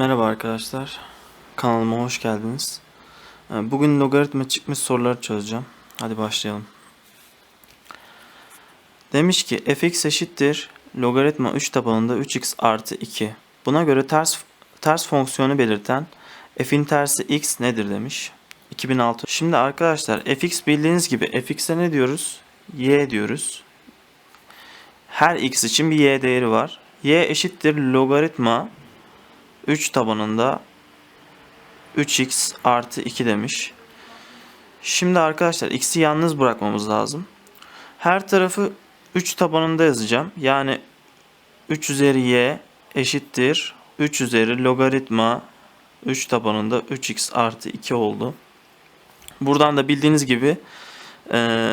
Merhaba arkadaşlar. Kanalıma hoş geldiniz. Ee, Bugün logaritma çıkmış soruları çözeceğim. Hadi başlayalım. Demiş ki fx eşittir logaritma 3 tabanında 3x artı 2. Buna göre ters ters fonksiyonu belirten f'in tersi x nedir demiş. 2006. Şimdi arkadaşlar fx bildiğiniz gibi fx'e ne diyoruz? y diyoruz. Her x için bir y değeri var. y eşittir logaritma 3 tabanında 3x artı 2 demiş. Şimdi arkadaşlar x'i yalnız bırakmamız lazım. Her tarafı 3 tabanında yazacağım. Yani 3 üzeri y eşittir 3 üzeri logaritma 3 tabanında 3x artı 2 oldu. Buradan da bildiğiniz gibi e,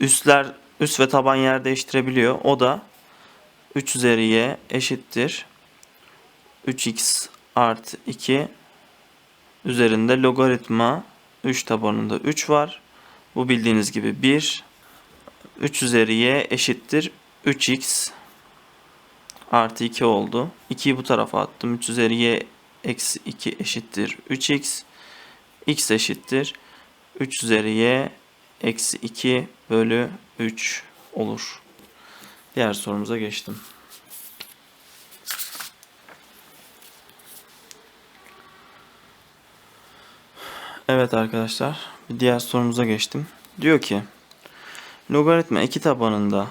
üstler üst ve taban yer değiştirebiliyor. O da 3 üzeri y eşittir 3x artı 2 üzerinde logaritma 3 tabanında 3 var. Bu bildiğiniz gibi 1 3 üzeri y eşittir 3x artı 2 oldu. 2'yi bu tarafa attım. 3 üzeri y eksi 2 eşittir 3x. x eşittir 3 üzeri y eksi 2 bölü 3 olur. Diğer sorumuza geçtim. Evet arkadaşlar, bir diğer sorumuza geçtim. Diyor ki, logaritma 2 tabanında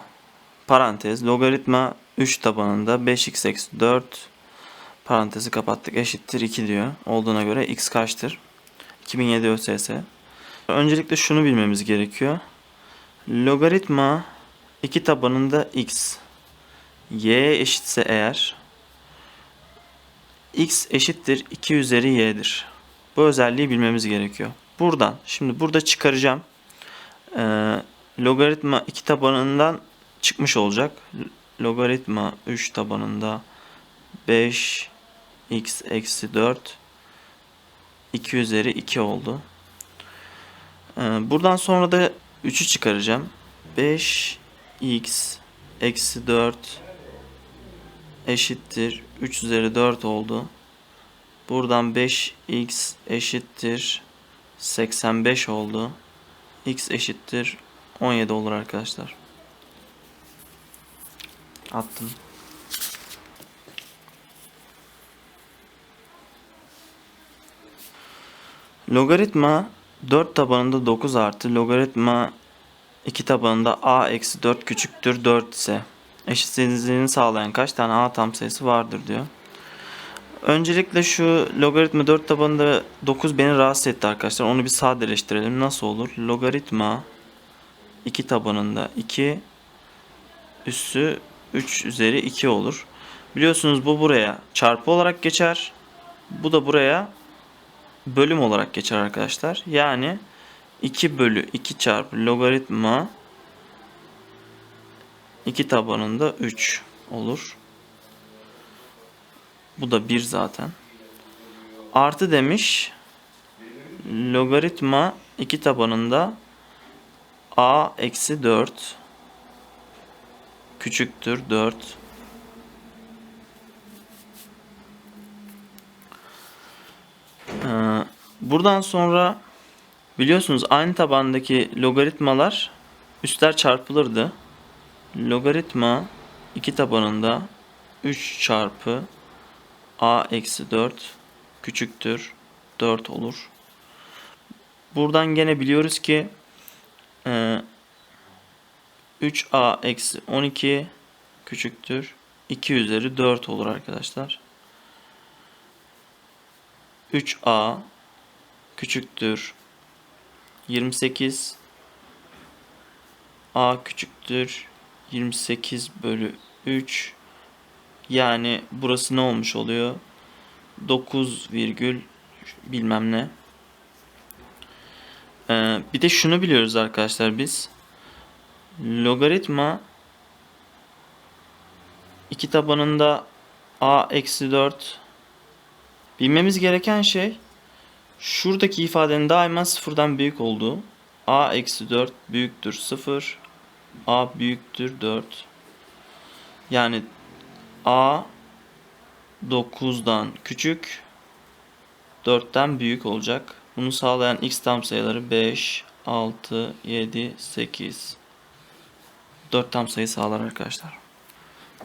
parantez, logaritma 3 tabanında 5x eksi 4 parantezi kapattık eşittir 2 diyor. Olduğuna göre x kaçtır? 2007 ÖSS. Öncelikle şunu bilmemiz gerekiyor. Logaritma 2 tabanında x y eşitse eğer x eşittir 2 üzeri y'dir. Bu özelliği bilmemiz gerekiyor. Buradan, şimdi burada çıkaracağım. Ee, logaritma 2 tabanından çıkmış olacak. Logaritma 3 tabanında 5 x eksi 4 2 üzeri 2 oldu. Ee, buradan sonra da 3'ü çıkaracağım. 5 x eksi 4 eşittir 3 üzeri 4 oldu. Buradan 5x eşittir 85 oldu. x eşittir 17 olur arkadaşlar. Attım. Logaritma 4 tabanında 9 artı logaritma 2 tabanında a eksi 4 küçüktür 4 ise eşitsizliğini sağlayan kaç tane a tam sayısı vardır diyor. Öncelikle şu logaritma 4 tabanında 9 beni rahatsız etti arkadaşlar. Onu bir sadeleştirelim. Nasıl olur? Logaritma 2 tabanında 2 üssü 3 üzeri 2 olur. Biliyorsunuz bu buraya çarpı olarak geçer. Bu da buraya bölüm olarak geçer arkadaşlar. Yani 2 bölü 2 çarpı logaritma 2 tabanında 3 olur. Bu da 1 zaten. Artı demiş. Logaritma 2 tabanında a eksi 4 küçüktür 4. Ee, buradan sonra biliyorsunuz aynı tabandaki logaritmalar üstler çarpılırdı. Logaritma 2 tabanında 3 çarpı a eksi 4 küçüktür 4 olur. Buradan gene biliyoruz ki e, 3a eksi 12 küçüktür 2 üzeri 4 olur arkadaşlar. 3a küçüktür 28 a küçüktür 28 bölü 3 yani burası ne olmuş oluyor? 9 virgül bilmem ne. Ee, bir de şunu biliyoruz arkadaşlar biz. Logaritma 2 tabanında a eksi 4 bilmemiz gereken şey şuradaki ifadenin daima sıfırdan büyük olduğu a eksi 4 büyüktür 0 a büyüktür 4 yani A 9'dan küçük 4'ten büyük olacak. Bunu sağlayan x tam sayıları 5, 6, 7, 8. 4 tam sayı sağlar arkadaşlar.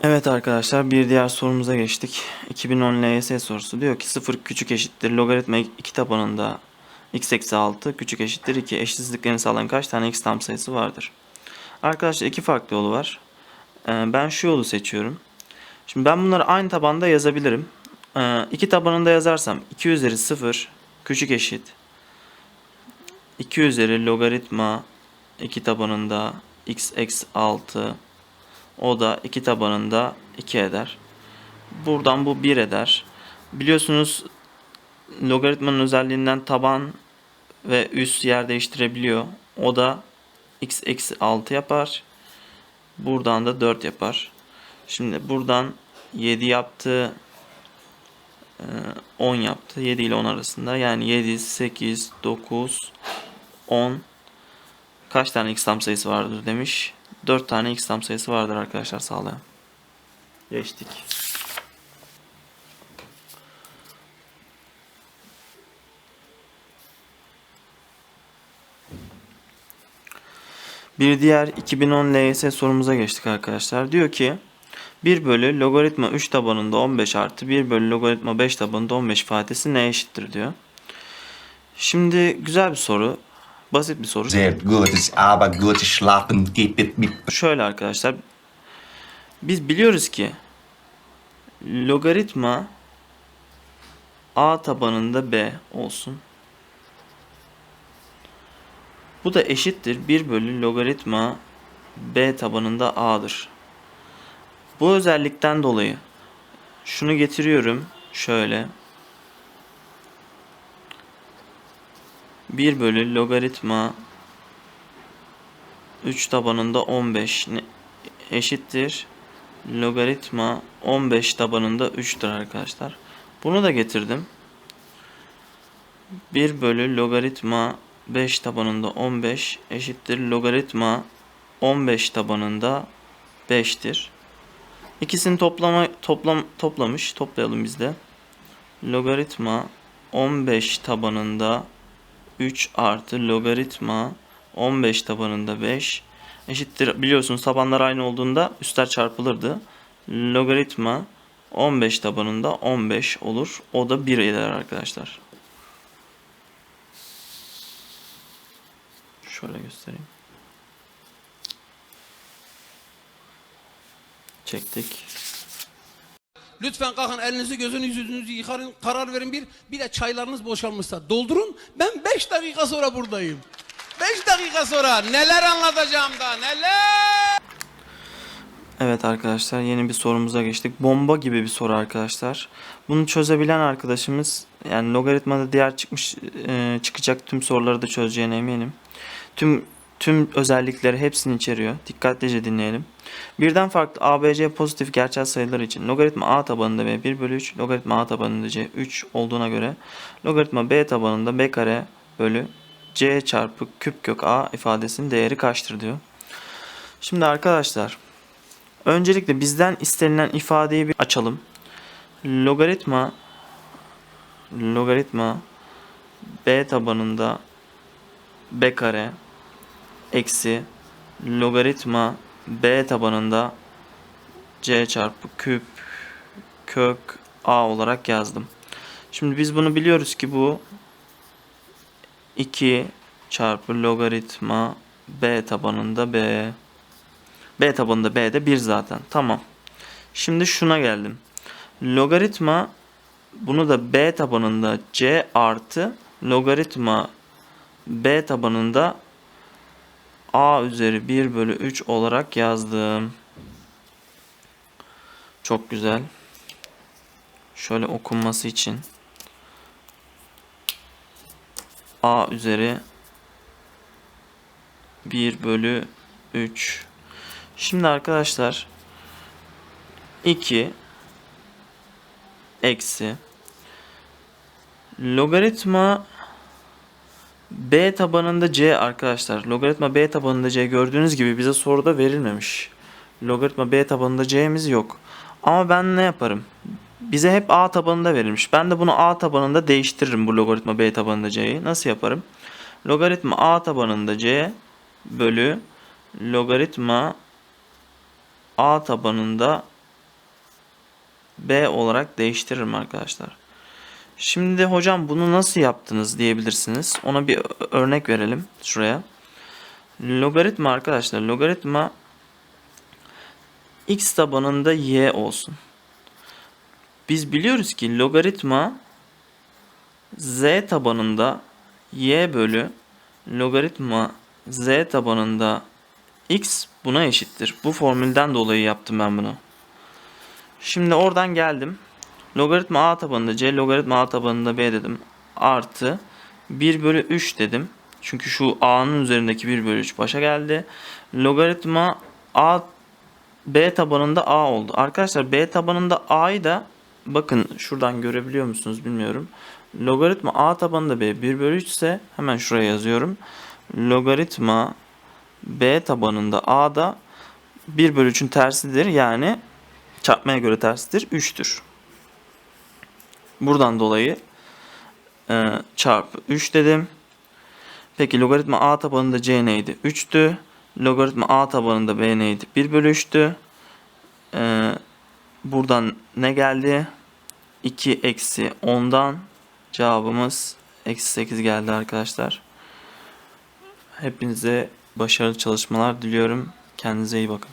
Evet arkadaşlar bir diğer sorumuza geçtik. 2010 LYS sorusu diyor ki 0 küçük eşittir logaritma 2 tabanında x eksi 6 küçük eşittir 2 eşitsizliklerini sağlayan kaç tane x tam sayısı vardır? Arkadaşlar iki farklı yolu var. Ee, Ben şu yolu seçiyorum. Şimdi ben bunları aynı tabanda yazabilirim. Ee, iki tabanında yazarsam 2 üzeri 0 küçük eşit 2 üzeri logaritma 2 tabanında x eksi 6 o da 2 tabanında 2 eder. Buradan bu 1 eder. Biliyorsunuz logaritmanın özelliğinden taban ve üst yer değiştirebiliyor. O da x eksi 6 yapar. Buradan da 4 yapar. Şimdi buradan 7 yaptı. e, 10 yaptı. 7 ile 10 arasında. Yani 7, 8, 9, 10. Kaç tane x tam sayısı vardır demiş. 4 tane x tam sayısı vardır arkadaşlar sağlayan. Geçtik. Bir diğer 2010 LYS sorumuza geçtik arkadaşlar. Diyor ki 1 bölü logaritma 3 tabanında 15 artı 1 bölü logaritma 5 tabanında 15 ifadesi neye eşittir diyor. Şimdi güzel bir soru. Basit bir soru. Sehr gutes, aber gutes Schlafen gibt mit Şöyle arkadaşlar. Biz biliyoruz ki logaritma a tabanında b olsun. Bu da eşittir 1 bölü logaritma b tabanında a'dır. Bu özellikten dolayı şunu getiriyorum şöyle. 1 bölü logaritma 3 tabanında 15 ne- eşittir logaritma 15 tabanında 3'tür arkadaşlar. Bunu da getirdim. 1 bölü logaritma 5 tabanında 15 eşittir logaritma 15 tabanında 5'tir. İkisini toplama toplam toplamış. Toplayalım biz de. Logaritma 15 tabanında 3 artı logaritma 15 tabanında 5 eşittir. Biliyorsunuz tabanlar aynı olduğunda üstler çarpılırdı. Logaritma 15 tabanında 15 olur. O da 1 eder arkadaşlar. Şöyle göstereyim. Çektik. Lütfen kalkın elinizi gözünüzü yüzünüzü yıkarın karar verin bir bir de çaylarınız boşalmışsa doldurun ben 5 dakika sonra buradayım. 5 dakika sonra neler anlatacağım da neler. Evet arkadaşlar yeni bir sorumuza geçtik. Bomba gibi bir soru arkadaşlar. Bunu çözebilen arkadaşımız yani logaritmada diğer çıkmış e, çıkacak tüm soruları da çözeceğine eminim. Tüm tüm özellikleri hepsini içeriyor. Dikkatlice dinleyelim. Birden farklı ABC pozitif gerçel sayılar için logaritma A tabanında B 1 bölü 3, logaritma A tabanında C 3 olduğuna göre logaritma B tabanında B kare bölü C çarpı küp kök A ifadesinin değeri kaçtır diyor. Şimdi arkadaşlar Öncelikle bizden istenilen ifadeyi bir açalım. Logaritma logaritma b tabanında b kare eksi logaritma b tabanında c çarpı küp kök a olarak yazdım. Şimdi biz bunu biliyoruz ki bu 2 çarpı logaritma b tabanında b B tabanında B de 1 zaten. Tamam. Şimdi şuna geldim. Logaritma bunu da B tabanında C artı logaritma B tabanında A üzeri 1 bölü 3 olarak yazdım. Çok güzel. Şöyle okunması için A üzeri 1 bölü 3 Şimdi arkadaşlar 2 eksi logaritma b tabanında c arkadaşlar. Logaritma b tabanında c gördüğünüz gibi bize soruda verilmemiş. Logaritma b tabanında c'miz yok. Ama ben ne yaparım? bize hep A tabanında verilmiş. Ben de bunu A tabanında değiştiririm bu logaritma B tabanında C'yi. Nasıl yaparım? Logaritma A tabanında C bölü logaritma A tabanında B olarak değiştiririm arkadaşlar. Şimdi hocam bunu nasıl yaptınız diyebilirsiniz. Ona bir örnek verelim şuraya. Logaritma arkadaşlar logaritma x tabanında y olsun. Biz biliyoruz ki logaritma z tabanında y bölü logaritma z tabanında x buna eşittir. Bu formülden dolayı yaptım ben bunu. Şimdi oradan geldim. Logaritma a tabanında c, logaritma a tabanında b dedim. Artı 1 bölü 3 dedim. Çünkü şu a'nın üzerindeki 1 bölü 3 başa geldi. Logaritma a b tabanında a oldu. Arkadaşlar b tabanında a'yı da bakın şuradan görebiliyor musunuz bilmiyorum. Logaritma a tabanında b 1 bölü 3 ise hemen şuraya yazıyorum. Logaritma b tabanında a da 1 bölü 3'ün tersidir. Yani çarpmaya göre tersidir. 3'tür. Buradan dolayı e, çarpı 3 dedim. Peki logaritma a tabanında c neydi? 3'tü. Logaritma a tabanında b neydi? 1 bölü 3'tü. E, buradan ne geldi? 2 eksi 10'dan cevabımız eksi 8 geldi arkadaşlar. Hepinize başarılı çalışmalar diliyorum. Kendinize iyi bakın.